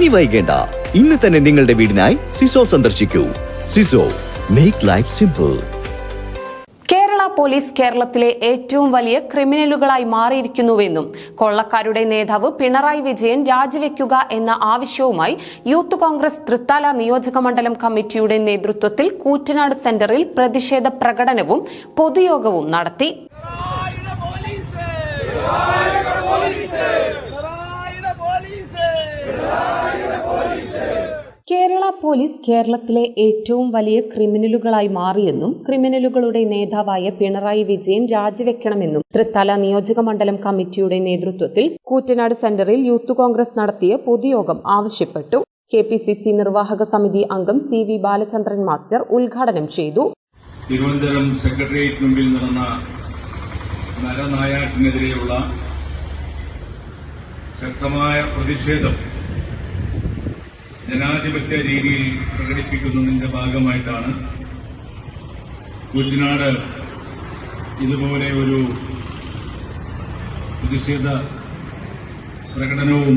ഇനി വൈകേണ്ട. ഇന്ന് തന്നെ നിങ്ങളുടെ വീടിനായി സിസോ സന്ദർശിക്കൂ. Siso make life simple Kerala police കേരളത്തിലെ ഏറ്റവും വലിയ ക്രിമിനലുകളായി മാറിയിരിക്കുന്നുവെന്നും കൊള്ളക്കാരുടെ നേതാവ് പിണറായി വിജയൻ രാജിവെക്കുക എന്ന ആവശ്യവുമായി യൂത്ത് കോൺഗ്രസ് തൃത്താല നിയോജക മണ്ഡലം കമ്മിറ്റിയുടെ നേതൃത്വത്തിൽ കൂറ്റനാട് സെന്ററിൽ പ്രതിഷേധ പ്രകടനവും പൊതുയോഗവും നടത്തി. പോലീസ് കേരളത്തിലെ ഏറ്റവും വലിയ ക്രിമിനലുകളായി മാറിയെന്നും ക്രിമിനലുകളുടെ നേതാവായ പിണറായി വിജയൻ രാജിവെക്കണമെന്നും തൃത്തല നിയോജക മണ്ഡലം കമ്മിറ്റിയുടെ നേതൃത്വത്തിൽ കൂറ്റനാട് സെന്ററിൽ യൂത്ത് കോൺഗ്രസ് നടത്തിയ പൊതുയോഗം ആവശ്യപ്പെട്ടു. കെ പി സി സി നിർവാഹക സമിതി അംഗം സി വി ബാലചന്ദ്രൻ മാസ്റ്റർ ഉദ്ഘാടനം ചെയ്തു. തിരുവനന്തപുരം സെക്രട്ടേറിയറ്റ് മുമ്പിൽ നടന്ന നരനായാട്ടിനെതിരെയുള്ള ശക്തമായ പ്രതിഷേധം ജനാധിപത്യ രീതിയിൽ പ്രകടിപ്പിക്കുന്നതിന്റെ ഭാഗമായിട്ടാണ് കുറ്റനാട് ഇതുപോലെ ഒരു പ്രതിഷേധ പ്രകടനവും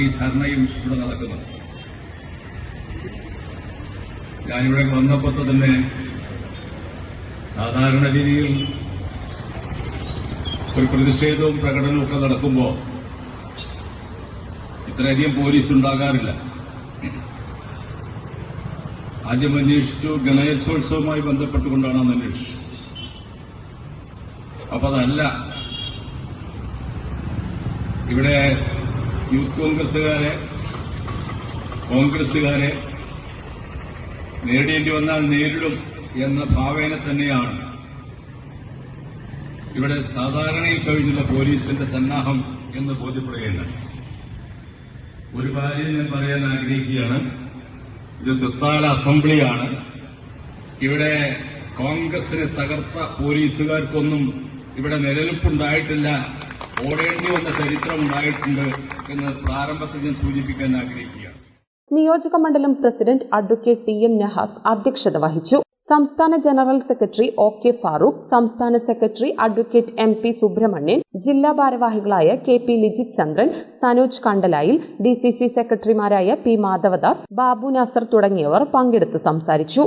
ഈ ധർണയും ഇവിടെ നടക്കുന്നത്. ഞാനിവിടെ വന്നപ്പോൾ തന്നെ സാധാരണ രീതിയിൽ ഒരു പ്രതിഷേധവും പ്രകടനവും ഒക്കെ നടക്കുമ്പോൾ ഇത്രയധികം പോലീസ് ഉണ്ടാകാറില്ല. ആദ്യം അന്വേഷിച്ചു ഗണേശോത്സവവുമായി ബന്ധപ്പെട്ടുകൊണ്ടാണ് അന്ന് അന്വേഷിച്ചു അപ്പൊ അതല്ല. ഇവിടെ യൂത്ത് കോൺഗ്രസുകാരെ കോൺഗ്രസുകാരെ നേരിടേണ്ടി വന്നാൽ നേരിടും എന്ന ഭാവേന തന്നെയാണ്. ഇവിടെ സാധാരണയിൽ കഴിഞ്ഞുള്ള പോലീസിന്റെ സന്നാഹം എന്ന് ബോധ്യപ്പെടുകയുണ്ടായി ഒരു കാര്യം ഞാൻ പറയാൻ ആഗ്രഹിക്കുകയാണ്. ഇത് തൃത്താല അസംബ്ലിയാണ്. ഇവിടെ കോൺഗ്രസിനെ തകർത്ത പോലീസുകാർക്കൊന്നും ഇവിടെ നിലനിൽപ്പുണ്ടായിട്ടില്ല. ഓടേണ്ടി വന്ന ചരിത്രം ഉണ്ടായിട്ടുണ്ട് എന്ന് പ്രാരംഭത്തിൽ ഞാൻ സൂചിപ്പിക്കാൻ ആഗ്രഹിക്കുകയാണ്. നിയോജക മണ്ഡലം president advocate T M Nahas അധ്യക്ഷത വഹിച്ചു. സംസ്ഥാന general secretary O K Farooq സംസ്ഥാന secretary advocate M P Subramanian ജില്ലാ ഭാരവാഹികളായ K P Lijith Chandran Sanoj Kandalayil D C C സെക്രട്ടറിമാരായ പി മാധവദാസ് ബാബു നാസർ തുടങ്ങിയവർ പങ്കെടുത്ത് സംസാരിച്ചു.